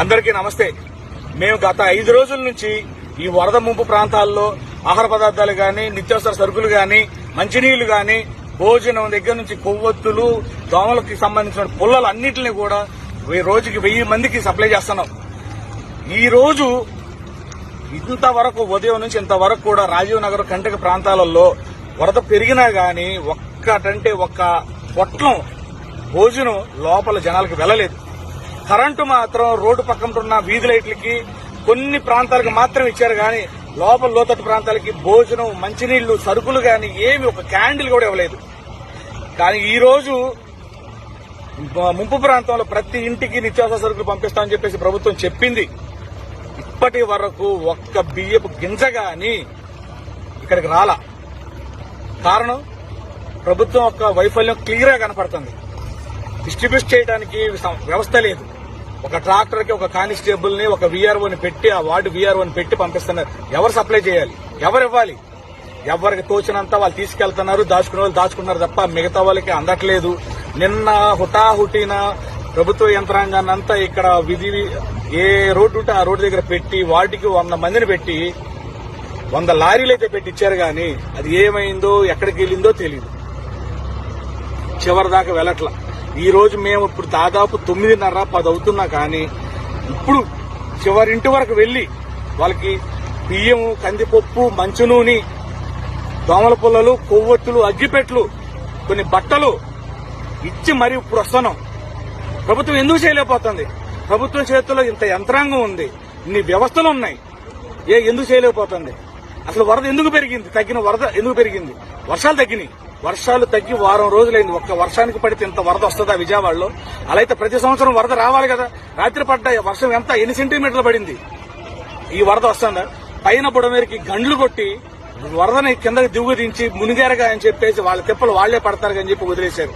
అందరికీ నమస్తే. మేము గత ఐదు రోజుల నుంచి ఈ వరద ముంపు ప్రాంతాల్లో ఆహార పదార్థాలు కానీ నిత్యావసర సరుకులు కానీ మంచినీళ్ళు కానీ భోజనం దగ్గర నుంచి కొవ్వొత్తులు దోమలకి సంబంధించిన పుల్లలు అన్నింటినీ కూడా రోజుకి వెయ్యి మందికి సప్లై చేస్తున్నాం. ఈ రోజు ఇంతవరకు ఉదయం నుంచి ఇంతవరకు కూడా రాజీవ్ నగర్ కంటక ప్రాంతాలలో వరద పెరిగినా గాని ఒక్కటంటే ఒక్క పొట్లం భోజనం లోపల జనాలకు వెళ్ళలేదు. కరెంటు మాత్రం రోడ్డు పక్కన ఉన్న వీధి లైట్లకి కొన్ని ప్రాంతాలకు మాత్రం ఇచ్చారు గాని లోపల లోతట్టు ప్రాంతాలకి భోజనం మంచినీళ్ళు సరుకులు గాని ఏమి ఒక క్యాండిల్ కూడా ఇవ్వలేదు. కానీ ఈ రోజు ముంపు ప్రాంతంలో ప్రతి ఇంటికి నిత్యావసర సరుకులు పంపిస్తామని చెప్పేసి ప్రభుత్వం చెప్పింది. ఇప్పటి వరకు ఒక్క బియ్యపు గింజ గాని ఇక్కడికి రాలా. కారణం? ప్రభుత్వం యొక్క వైఫల్యం క్లియర్గా కనపడుతుంది. డిస్ట్రిబ్యూట్ చేయడానికి వ్యవస్థ లేదు. ఒక ట్రాక్టర్కి ఒక కానిస్టేబుల్ని ఒక వీఆర్ఓని పెట్టి ఆ వార్డు వీఆర్ఓని పెట్టి పంపిస్తున్నారు. ఎవరు సప్లై చేయాలి? ఎవరు ఇవ్వాలి? ఎవరికి తోచినంత వాళ్ళు తీసుకెళ్తున్నారు దాచుకునే వాళ్ళు దాచుకున్నారు తప్ప మిగతా వాళ్ళకి అందట్లేదు. నిన్న హుటాహుటిన ప్రభుత్వ యంత్రాంగాన్ని అంతా ఇక్కడ విధి ఏ రోడ్డు ఉంటే ఆ రోడ్డు దగ్గర పెట్టి వాటికి వంద మందిని పెట్టి వంద లారీలు అయితే పెట్టి ఇచ్చారు అది ఏమైందో ఎక్కడికి వెళ్ళిందో తెలియదు చివరి దాకా వెళ్ళట్ల. ఈరోజు మేము ఇప్పుడు దాదాపు తొమ్మిదిన్నర పది అవుతున్నా కానీ ఇప్పుడు చివరింటి వరకు వెళ్ళి వాళ్ళకి బియ్యం కందిపప్పు మంచు నూనె దోమల పుల్లలు కొవ్వొత్తులు అగ్గిపెట్లు కొన్ని బట్టలు ఇచ్చి మరి ఇప్పుడు వస్తున్నాం ప్రభుత్వం ఎందుకు చేయలేకపోతుంది? ప్రభుత్వం చేతిలో ఇంత యంత్రాంగం ఉంది ఇన్ని వ్యవస్థలు ఉన్నాయి ఏ ఎందుకు చేయలేకపోతుంది? అసలు వరద ఎందుకు పెరిగింది? తగ్గిన వరద ఎందుకు పెరిగింది? వర్షాలు తగ్గినాయి. వర్షాలు తగ్గి వారం రోజులైంది. ఒక్క వర్షానికి పడితే ఇంత వరద వస్తుందా విజయవాడలో? అలా అయితే ప్రతి సంవత్సరం వరద రావాలి కదా. రాత్రి పడ్డ వర్షం ఎంత? ఎన్ని సెంటీమీటర్లు పడింది? ఈ వరద వస్తుందా? పైన బుడమేరికి గండ్లు కొట్టి వరదని కిందకి దిగుదించి మునిగారుగా అని చెప్పేసి వాళ్ళ తిప్పలు వాళ్ళే పడతారు అని చెప్పి వదిలేశారు.